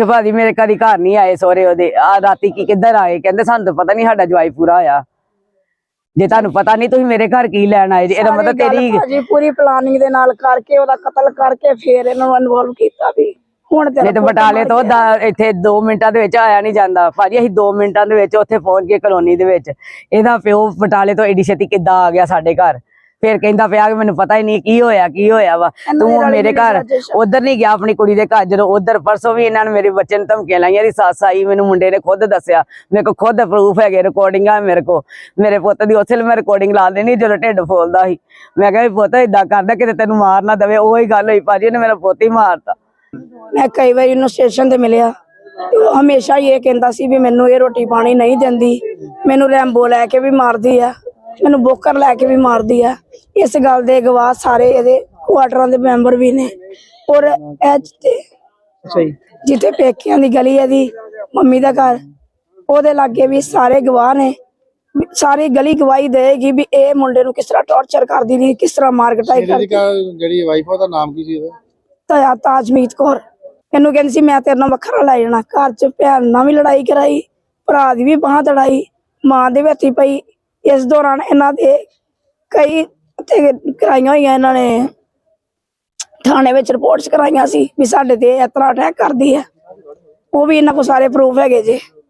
ਪੁੱਛ ਭਾਜੀ ਮੇਰੇ ਕਦੀ ਘਰ ਨਹੀਂ ਆਏ ਸੋਰੇ ਉਹਦੇ। ਆ ਰਾਤੀ ਕੀ ਕਿੱਧਰ ਆਏ? ਕਹਿੰਦੇ ਸਾਨੂੰ ਤਾਂ ਪਤਾ ਨਹੀਂ ਸਾਡਾ ਜਵਾਈ ਪੂਰਾ ਹੋਇਆ। ਜੇ ਤੁਹਾਨੂੰ ਪਤਾ ਨਹੀਂ ਤੁਸੀਂ ਮੇਰੇ ਘਰ ਕੀ ਲੈਣ ਆਏ ਜੀ? ਇਹਦਾ ਮਤਲਬ ਤੇਰੀ ਭਾਜੀ ਪੂਰੀ ਪਲਾਨਿੰਗ ਦੇ ਨਾਲ ਕਰਕੇ ਉਹਦਾ ਕਤਲ ਕਰਕੇ ਫੇਰ ਇਹਨਾਂ ਨੂੰ ਇਨਵੋਲਵ ਕੀਤਾ ਵੀ। ਹੁਣ ਤੇ ਪੁੱਤ ਬਟਾਲੇ ਤੋਂ ਇੱਥੇ 2 ਮਿੰਟਾਂ ਦੇ ਵਿੱਚ ਆਇਆ ਨਹੀਂ ਜਾਂਦਾ। ਭਾਜੀ ਅਸੀਂ 2 ਮਿੰਟਾਂ ਦੇ ਵਿੱਚ ਉੱਥੇ ਪਹੁੰਚ ਗਏ ਕਲੋਨੀ ਦੇ ਵਿੱਚ। ਇਹਦਾ ਪਿਓ ਬਟਾਲੇ ਤੋਂ ਏਡੀ ਛੇਤੀ ਕਿੱਦਾਂ ਆ ਗਿਆ ਸਾਡੇ ਘਰ? ਫਿਰ ਕਹਿੰਦਾ ਪਿਆ ਕਿ ਮੈਨੂੰ ਪਤਾ ਹੀ ਨਹੀਂ ਕੀ ਹੋਇਆ ਕੀ ਹੋਇਆ ਵਾ। ਤੂੰ ਮੇਰੇ ਘਰ। ਉਧਰ ਨਹੀਂ ਗਿਆ ਆਪਣੀ ਕੁੜੀ ਦੇ ਘਰ ਜਦੋਂ ਉਧਰ ਪਰਸੋਂ ਵੀ ਇਹਨਾਂ ਨੇ ਮੇਰੇ ਬੱਚੇ ਨੂੰ ਧਮਕੀਆਂ ਲਾਈਆਂ ਦੀ ਸੱਸ ਆਈ ਮੈਨੂੰ ਮੁੰਡੇ ਨੇ ਖੁਦ ਦੱਸਿਆ ਮੇਰੇ ਕੋਲ ਖੁਦ ਪ੍ਰੂਫ ਹੈਗੇ ਰਿਕਾਰਡਿੰਗਾਂ ਮੇਰੇ ਕੋਲ। ਮੇਰੇ ਪੁੱਤ ਦੀ ਉੱਥੇ ਮੈਂ ਰਿਕਾਰਡਿੰਗ ਲਾ ਦੇਣੀ ਜਦੋਂ ਢਿੱਡ ਫੋਲਦਾ ਸੀ। ਮੈਂ ਕਿਹਾ ਵੀ ਪੁੱਤ ਇਦਾਂ ਕਰਦਾ ਕਿਤੇ ਤੈਨੂੰ ਮਾਰ ਨਾ ਦਵੇ ਉਹੀ ਗੱਲ ਹੋਈ ਭਾਜੀ ਇਹਨੇ ਮੇਰਾ ਪੁੱਤ ਹੀ ਮਾਰਤਾ। ਮੈਂ ਕਈ ਵਾਰੀ ਉਹਨੂੰ ਸਟੇਸ਼ਨ ਤੇ ਮਿਲਿਆ ਹਮੇਸ਼ਾ ਹੀ ਇਹ ਕਹਿੰਦਾ ਸੀ ਵੀ ਮੈਨੂੰ ਇਹ ਰੋਟੀ ਪਾਣੀ ਨਹੀਂ ਦਿੰਦੀ ਮੈਨੂੰ ਰੈਂਬੋ ਲੈ ਕੇ ਵੀ ਮਾਰਦੀ ਆ। ਮੈਨੂੰ ਬੋਕਰ ਲੈ ਕੇ ਵੀ ਮਾਰਦੀ ਆ। ਇਸ ਗੱਲ ਦੇ ਗਵਾਹ ਸਾਰੇ ਇਹਦੇ ਕੁਆਟਰਾਂ ਦੇ ਮੈਂਬਰ ਵੀ ਨੇ। ਔਰ ਇਹ ਜਿੱਥੇ ਅੱਛਾ ਜੀ। ਜਿੱਥੇ ਪੇਕਿਆਂ ਦੀ ਗਲੀ ਹੈ ਦੀ ਮੰਮੀ ਦਾ ਘਰ ਉਹਦੇ ਲਾਗੇ ਵੀ ਸਾਰੇ ਗਵਾਹ ਨੇ। ਸਾਰੀ ਗਲੀ ਗਵਾਹੀ ਦੇਗੀ ਵੀ ਇਹ ਮੁੰਡੇ ਨੂੰ ਕਿਸ ਤਰ੍ਹਾਂ ਟੌਰਚਰ ਕਰਦੀ ਰਹੀ ਕਿਸ ਤਰ੍ਹਾਂ ਮਾਰਕਟਾਈ ਕਰਦੀ ਜਿਹੜੀ ਵਾਈਫ ਉਹਦਾ ਨਾਮ ਕੀ ਸੀ ਉਹਦਾ? ਤਾਜਮੀਤ ਕੌਰ। ਇਹਨੂੰ ਕਹਿੰਦੀ ਸੀ ਮੈਂ ਤੇਰੇ ਨਾਲ ਵੱਖਰਾ ਲੈ ਜਾਣਾ। ਘਰ 'ਚ ਭੈਣ ਨਾਲ ਵੀ ਲੜਾਈ ਕਰਾਈ ਭਰਾ ਦੀ ਵੀ ਬਾਹ ਤੜਾਈ ਮਾਂ ਦੇ ਵਿੱਚ ਪਈ ਇਸ ਦੌਰਾਨ ਇਹਨਾਂ ਦੇ ਕਈ ਤੇ ਕਰਾਈਆਂ ਹੋਈਆਂ ਇਹਨਾਂ ਨੇ, ਥਾਣੇ ਵਿੱਚ ਰਿਪੋਰਟਸ ਕਰਾਈਆਂ ਸੀ ਵੀ ਸਾਡੇ ਤੇ ਇਸ ਤਰ੍ਹਾਂ ਅਟੈਕ ਕਰਦੀ ਹੈ। ਉਹ ਵੀ ਇਹਨਾਂ ਕੋਲ ਸਾਰੇ ਪ੍ਰੂਫ ਹੈਗੇ ਜੇ।